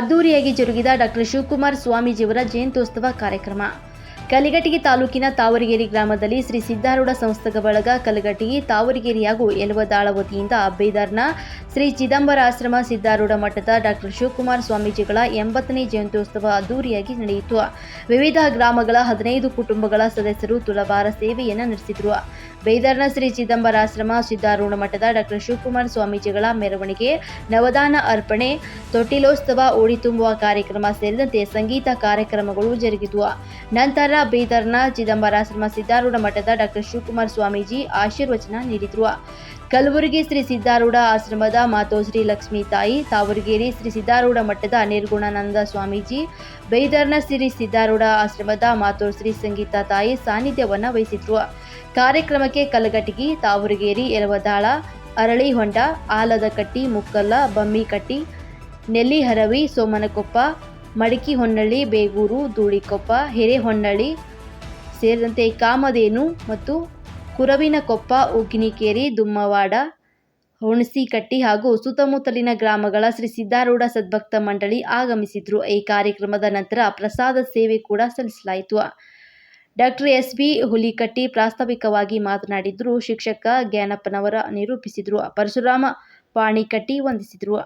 ಅದ್ದೂರಿಯಾಗಿ ಜರುಗಿದ ಡಾಕ್ಟರ್ ಶಿವಕುಮಾರ್ ಸ್ವಾಮೀಜಿಯವರ ಜಯಂತ್ಯೋತ್ಸವ ಕಾರ್ಯಕ್ರಮ. ಕಲಿಗಟಿಗಿ ತಾಲೂಕಿನ ತಾವರಗೇರಿ ಗ್ರಾಮದಲ್ಲಿ ಶ್ರೀ ಸಿದ್ದಾರೂಢ ಸಂಸ್ಥಕ ಬಳಗ ಕಲಗಟಿಗಿ ತಾವರಗೇರಿ ಹಾಗೂ ಯಲವದಾಳ ವತಿಯಿಂದ ಬೇದಾರ್ನ ಶ್ರೀ ಚಿದಂಬರ ಆಶ್ರಮ ಸಿದ್ದಾರೂಢ ಮಠದ ಡಾಕ್ಟರ್ ಶಿವಕುಮಾರ್ ಸ್ವಾಮೀಜಿಗಳ ಎಂಬತ್ತನೇ ಜಯಂತ್ಯೋತ್ಸವ ಅದ್ದೂರಿಯಾಗಿ ನಡೆಯಿತು. ವಿವಿಧ ಗ್ರಾಮಗಳ ಹದಿನೈದು ಕುಟುಂಬಗಳ ಸದಸ್ಯರು ತುಲಭಾರ ಸೇವೆಯನ್ನು ನಡೆಸಿದರು. ಬೇದಾರ್ನ ಶ್ರೀ ಚಿದಂಬರಾಶ್ರಮ ಸಿದ್ದಾರೂಢ ಮಠದ ಡಾಕ್ಟರ್ ಶಿವಕುಮಾರ್ ಸ್ವಾಮೀಜಿಗಳ ಮೆರವಣಿಗೆ, ನವದಾನ ಅರ್ಪಣೆ, ತೊಟ್ಟಿಲೋತ್ಸವ, ಓಡಿ ತುಂಬುವ ಕಾರ್ಯಕ್ರಮ ಸೇರಿದಂತೆ ಸಂಗೀತ ಕಾರ್ಯಕ್ರಮಗಳು ಜರುಗಿತು ನಂತರ ಬೀದರ್ನ ಚಿದಂಬರಾಶ್ರಮ ಸಿದ್ದಾರೂಢ ಮಠದ ಡಾಕ್ಟರ್ ಶಿವಕುಮಾರ್ ಸ್ವಾಮೀಜಿ ಆಶೀರ್ವಚನ ನೀಡಿದ್ರು. ಕಲಬುರಗಿ ಶ್ರೀ ಸಿದ್ದಾರೂಢ ಆಶ್ರಮದ ಮಾತೋಶ್ರೀ ಲಕ್ಷ್ಮೀ ತಾಯಿ, ತಾವರಗೇರಿ ಶ್ರೀ ಸಿದ್ದಾರೂಢ ಮಠದ ನಿರ್ಗುಣಾನಂದ ಸ್ವಾಮೀಜಿ, ಬೈದರ್ನ ಶ್ರೀ ಸಿದ್ದಾರೂಢ ಆಶ್ರಮದ ಮಾತೋಶ್ರೀ ಸಂಗೀತ ತಾಯಿ ಸಾನ್ನಿಧ್ಯವನ್ನು ವಹಿಸಿದ್ರು. ಕಾರ್ಯಕ್ರಮಕ್ಕೆ ಕಲಗಟಗಿ ತಾವರಗೇರಿ ಯಲವದಾಳ ಅರಳಿಹೊಂಡ ಆಲದಕಟ್ಟಿ ಮುಕ್ಕಲ್ಲ ಬಮ್ಮಿಕಟ್ಟಿ ನೆಲ್ಲಿಹರವಿ, ಸೋಮನಕೊಪ್ಪ ಮಡಿಕಿಹೊನ್ನಳ್ಳಿ ಬೇಗೂರು, ಧೂಳಿಕೊಪ್ಪ ಹಿರೇಹೊನ್ನಳ್ಳಿ ಸೇರಿದಂತೆ ಕಾಮಧೇನು ಮತ್ತು ಕುರವಿನಕೊಪ್ಪ, ಉಗ್ನಿಕೇರಿ, ದುಮ್ಮವಾಡ, ಹುಣಸಿಕಟ್ಟಿ ಹಾಗೂ ಸುತ್ತಮುತ್ತಲಿನ ಗ್ರಾಮಗಳ ಶ್ರೀ ಸಿದ್ದಾರೂಢ ಸದ್ಭಕ್ತ ಮಂಡಳಿ ಆಗಮಿಸಿದ್ರು. ಈ ಕಾರ್ಯಕ್ರಮದ ನಂತರ ಪ್ರಸಾದ ಸೇವೆ ಕೂಡ ಸಲ್ಲಿಸಲಾಯಿತು. ಡಾಕ್ಟರ್ ಎಸ್ ಬಿ ಹುಲಿಕಟ್ಟಿ ಪ್ರಾಸ್ತಾವಿಕವಾಗಿ ಮಾತನಾಡಿದ್ರು, ಶಿಕ್ಷಕ ಜ್ಞಾನಪ್ಪನವರ ನಿರೂಪಿಸಿದ್ರು ಪರಶುರಾಮ ಪಾಣಿಕಟ್ಟಿ ವಂದಿಸಿದ್ರು.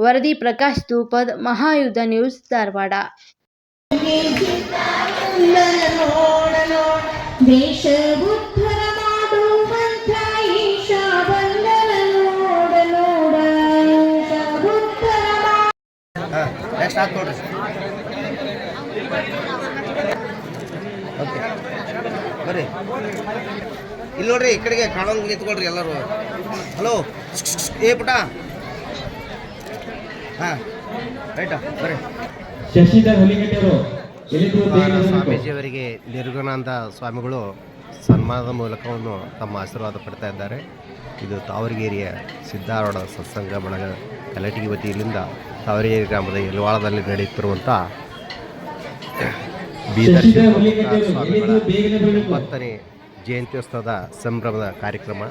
ವರದಿ ಪ್ರಕಾಶ್ ತೂಪದ್ ಮಹಾಯುದ್ಧ ನ್ಯೂಸ್ ಧಾರವಾಡ. ಓಕೆ. ಬರ್ರಿ. ಇಲ್ಲಿ ನೋಡ್ರಿ ಈ ಕಡೆಗೆ ಕಾಣೋಂಗ್ ನಿಂತ್ಕೊಳ್ರಿ ಎಲ್ಲರೂ. ಹಲೋ. ಏ ಪುಟ. ಹಾಂ. ರೈಟಾ ಬರ್ರಿ. ಶಶಿಧರ್. ಸ್ವಾಮೀಜಿಯವರಿಗೆ ನಿರ್ಗುಣಾನಂದ ಸ್ವಾಮಿಗಳು ಸನ್ಮಾನದ ಮೂಲಕವನ್ನು ತಮ್ಮ ಆಶೀರ್ವಾದ ಪಡ್ತಾ ಇದ್ದಾರೆ. ಇದು ತಾವರಗೇರಿಯ ಸಿದ್ಧಾರೂಢ ಸತ್ಸಂಗ ಬಳಗ ಕಲಟಗಿ ವತಿಯಿಂದ ತಾವರಗೇರಿ ಗ್ರಾಮದ ಯಲವಾಳದಲ್ಲಿ ನಡೆಯುತ್ತಿರುವಂಥ ಬೀದರ್ ಸ್ವಾಮಿಗಳ ಬೇಗನೆ ಜಯಂತ್ಯೋತ್ಸವದ ಸಂಭ್ರಮದ ಕಾರ್ಯಕ್ರಮ.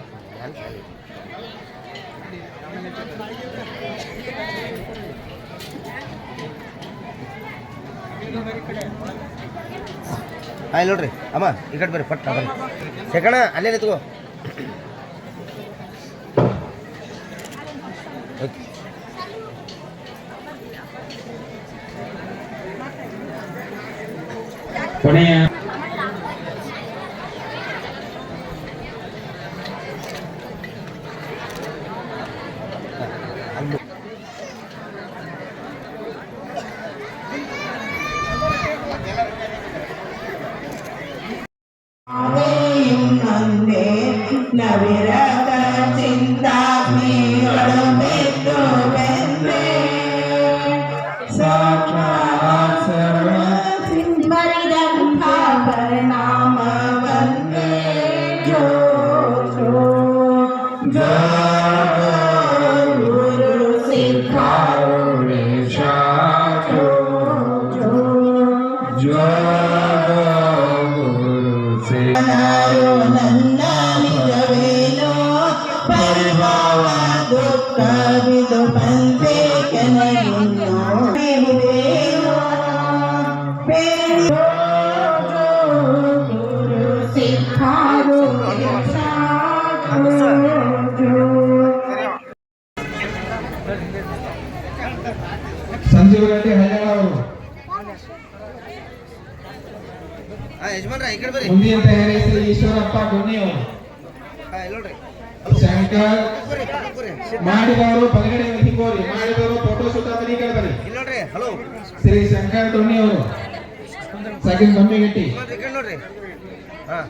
ಆಯ್ ನೋಡ್ರಿ. ಅಮ್ಮ ಈ ಕಡೆ ಬರ್ರಿ ಪಟ್ಟ ಬರ್ರಿ. ಸೆಕಣ ಅಲ್ಲೇ ನಿಂತ್ಕೋ. புனைய நவிரத சிந்தாமி Jai ಸಂಜೀವ್ ರೆಡ್ಡಿ ಹಳ್ಯಾಳ ಅವರು ಹಾಂ ಯಜಮಾನ್ರ ಈ ಕಡೆ ಬರ್ರಿ ಮುಂದಿನ ತಯಾರಿ ಶ್ರೀ ಈಶ್ವರಪ್ಪ ಗುನ್ನಿ ಅವರು ಹಾಂ ಇಲ್ಲಿ ನೋಡ್ರಿ ಶಂಕರ್ ಬರ್ರಿ ಬರ್ರಿ ಮಾಡಿದವರು ಬಲಗಡೆ ಹಿಂಗೋರಿ ಮಾಡಿದವರು ಫೋಟೋ ಶೂಟ್ ಆದ್ರೆ ಈ ಕಡೆ ಬರ್ರಿ ಇಲ್ಲಿ ನೋಡ್ರಿ ಹಲೋ ಶ್ರೀ ಶಂಕರ್ ಟೊಣ್ಣಿ ಅವರು ಸಗಿನ್ ಬಮ್ಮಿಗಟ್ಟಿ ನೋಡ್ರಿ ಈ ಕಡೆ ನೋಡ್ರಿ ಹಾಂ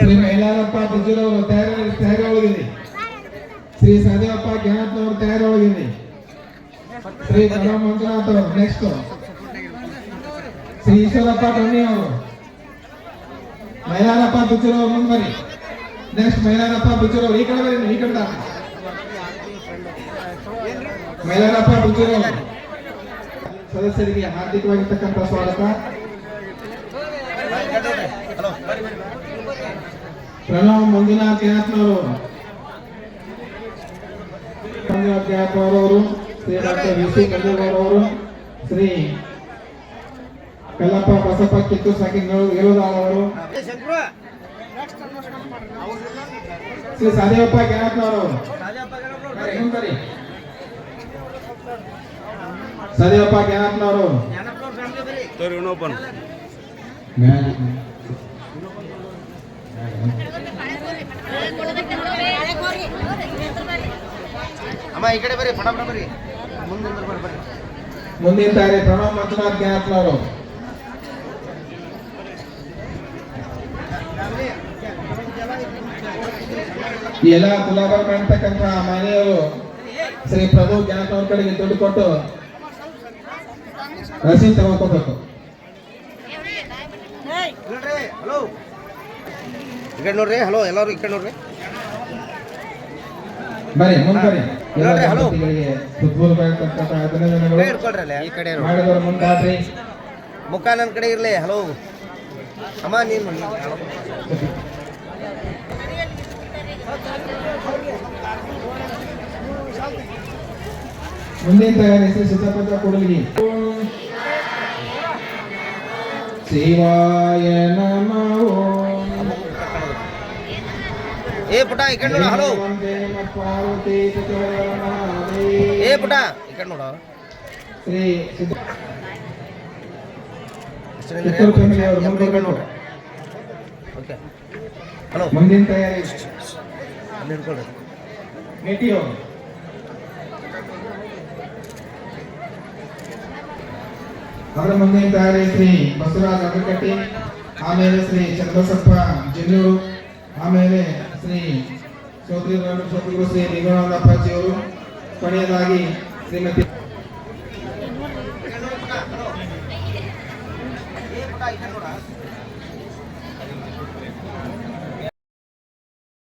ಶ್ರೀ ಮೈಲಾರಪ್ಪ ಬಿಜೂರವರು ತಯಾರಿ ತಯಾರಿ ಒಳಗಿರಿ ಶ್ರೀ ಸಹದೇವಪ್ಪ ಜ್ಞಾನತ್ನವರು ತಯಾರಿ ಒಳಗಿರಿ ಶ್ರೀ ಅವರು ನೆಕ್ಸ್ಟ್ ಶ್ರೀ ಈಶ್ವರಪ್ಪ ಟೊಣ್ಣಿ ಅವರು ಮೈಲಾರಪ್ಪ ಬಿಜೂರವರು ಮುಂದೆ ಬನ್ನಿ ನೆಕ್ಸ್ಟ್ ಮೈಲಾರಪ್ಪ ಬಿಜೂರವರು ಈ ಕಡೆ ಬರ್ರಿ ಈ ಕಡೆ. ಮೈಲಾರಪ್ಪ ಬಿಜೂರವರು ಸದಸ್ಯರಿಗೆ ಹಾರ್ದಿಕವಾಗಿರ್ತಕ್ಕಂಥ ಸ್ವಾಗತ. ಪ್ರಣವ್ ಮಂಜುನಾಥ್ ಜ್ಞಾತ್ನವರು. ಮಂಜುನಾಥ್ ಜ್ಞಾತ್ನವರು. ಶ್ರೀ ಡಾಕ್ಟರ್ ವಿ ಕಂದೂರವರು ಶ್ರೀ ಕಲ್ಲಪ್ಪ ಬಸಪ್ಪ ಕಿತ್ತೂರು ಸಾಕಿ ಗೆಲುದಾಳ ಅವರು, ಶ್ರೀ ಸಾದೇವಪ್ಪ ಬರ್ರಿ. ಸಾದೇವಪ್ಪ ಮ್ಯಾಲೆ. ಅಮ್ಮ, ಈ ಕಡೆ ಬರ್ರಿ ಪಟ ಬರ್ರಿ ಮುಂದಿನ ತಾರೆ ಪ್ರಣವ್ ಮಂಜುನಾಥ್ ಜ್ಞಾನಪ್ಪನವರು ಈ ಎಲ್ಲ ಗುಲಾಬ್ ಮಾಡ್ತಕ್ಕಂಥ ಮನೆಯವರು ಶ್ರೀ ಪ್ರಭು ಜ್ಞಾನಪ್ಪನವ್ರ ಕಡೆಗೆ ದುಡ್ಡು ಕೊಟ್ಟು ರಸೀದ್ ತಗೋಕೋಬೇಕು ಹೇಳ್ರಿ ಹಲೋ ನೋಡ್ರಿ, ಹಲೋ, ಎಲ್ಲರೂ ಈ ನೋಡ್ರಿ. ಅಭಿನಂದನೆಗಳು ಈ ಕಡೆ ಮಾಡಿದವರು ಮುಂದಾದ್ರಿ. ಮುಖ ನನ್ನ ಕಡೆ ಇರಲಿ ಹಲೋ. ಅಮ್ಮ ನೀನು ಮುಂದಿನ ತಯಾರಿಸಿ ಸಿದ್ಧಪತ್ರ ಕೊಡಲಿ ಶಿವಾಯ ನಮಃ. ಏ ಪುಟ ಈ ಕಡೆ ನೋಡ ಹಲೋ. ಏ ಪುಟ ಈ ಕಡೆ ನೋಡ. ಓಕೆ. ಹಲೋ. ಮುಂದಿನ ತಯಾರಿ. ಅಲ್ಲಿ ಅದರ ಮುಂದಿನ ತಯಾರಿ ಶ್ರೀ ಬಸವರಾಜ್ ಅಗರಕಟ್ಟಿ ಆಮೇಲೆ ಶ್ರೀ ಚಂದ್ರಸಪ್ಪ ಜಿನ್ನೂರು ಆಮೇಲೆ ಶ್ರೀ ಚೌಧರಿ ಸೋದರಿಗಳು ಶ್ರೀ ನಿಗಮಾನಂದ ಅಪ್ಪಾಜಿಯವರು ಕೊನೆಯದಾಗಿ ಶ್ರೀಮತಿ